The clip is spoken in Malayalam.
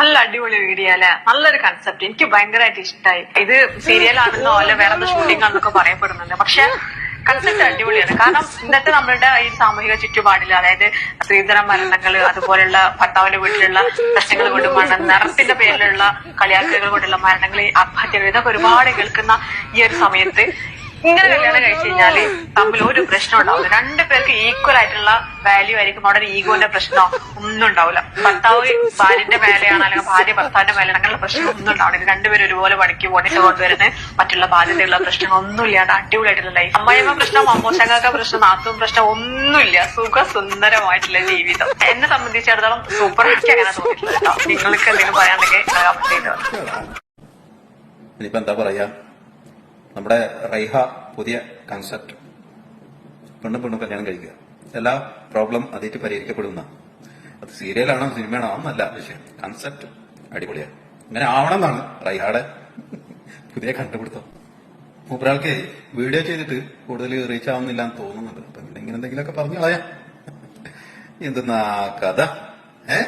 നല്ല അടിപൊളി വീഡിയോ അല്ലെ? നല്ലൊരു കൺസെപ്റ്റ് എനിക്ക് ഭയങ്കരമായിട്ട് ഇഷ്ടമായി ഇത് സീരിയൽ ആണെന്നോ അല്ല വേറെ ഷൂട്ടിംഗ് ആണെന്നൊക്കെ പറയപ്പെടുന്നുണ്ട്. പക്ഷെ കൺസെപ്റ്റ് അടിപൊളിയാണ്. കാരണം ഇന്നത്തെ നമ്മളുടെ ഈ സാമൂഹിക ചുറ്റുപാടിൽ അതായത് സ്ത്രീധന മരണങ്ങൾ അതുപോലെയുള്ള ഭർത്താവിന്റെ വീട്ടിലുള്ള പ്രശ്നങ്ങൾ കൊണ്ട് മരണം നിറത്തിന്റെ പേരിലുള്ള കളിയാക്കലുകൾ കൊണ്ടുള്ള മരണങ്ങൾ ആത്മഹത്യകൾ ഇതൊക്കെ ഒരുപാട് കേൾക്കുന്ന ഈ ഒരു സമയത്ത് ഇങ്ങനെ കല്യാണം കഴിച്ചു കഴിഞ്ഞാൽ തമ്മിൽ ഒരു പ്രശ്നം ഉണ്ടാവില്ല. രണ്ടു പേർക്ക് ഈക്വൽ ആയിട്ടുള്ള വാല്യൂ ആയിരിക്കും. അവിടെ ഈഗോന്റെ പ്രശ്നമോ ഒന്നും ഉണ്ടാവില്ല. ഭർത്താവ് ഭാര്യന്റെ മേലെയാണ് അല്ലെങ്കിൽ ഭാര്യ ഭർത്താവിന്റെ മേലെയാണ് അങ്ങനെയുള്ള പ്രശ്നം ഒന്നും ഉണ്ടാവില്ല. രണ്ടുപേരും ഒരുപോലെ പണിക്ക് പോണിട്ട് കൊണ്ടുവരുന്ന മറ്റുള്ള ബാധ്യതയുള്ള പ്രശ്നം ഒന്നും ഇല്ലാണ്ട് അടിപൊളിയായിട്ടുള്ള ലൈഫ് അമ്മയമ്മ പ്രശ്നം അമ്മോശങ്ങാക്ക പ്രശ്നം നാത്തും പ്രശ്നം ഒന്നുമില്ല. സുഖ സുന്ദരമായിട്ടുള്ള ജീവിതം. എന്നെ സംബന്ധിച്ചിടത്തോളം സൂപ്പർ ഹിറ്റ് അങ്ങനെ തോന്നിയിട്ടില്ല നിങ്ങൾക്ക് എന്തെങ്കിലും പറയാനുണ്ടെങ്കിൽ ഇനിയിപ്പോ എന്താ പറയാ? നമ്മുടെ റൈഹ പുതിയ കൺസെപ്റ്റ് പെണ്ണും പെണ്ണും കല്യാണം കഴിക്കുക. എല്ലാ പ്രോബ്ലം അതേറ്റ് പരിഹരിക്കപ്പെടുന്ന. അത് സീരിയലാണോ സിനിമയാണോ അതൊന്നല്ല വിഷയം. കൺസെപ്റ്റ് അടിപൊളിയാണ്. ഇങ്ങനെ ആവണം എന്നാണ് റൈഹയുടെ പുതിയ കണ്ടുപിടുത്തം. മൂപ്പരാൾക്ക് വീഡിയോ ചെയ്തിട്ട് കൂടുതൽ റീച്ച് ആവുന്നില്ല എന്ന് തോന്നുന്നുണ്ട്. അപ്പൊ പിന്നെ ഇങ്ങനെ എന്തെങ്കിലുമൊക്കെ പറഞ്ഞു കളയാം. എന്തെന്നാ കഥ? ഏ?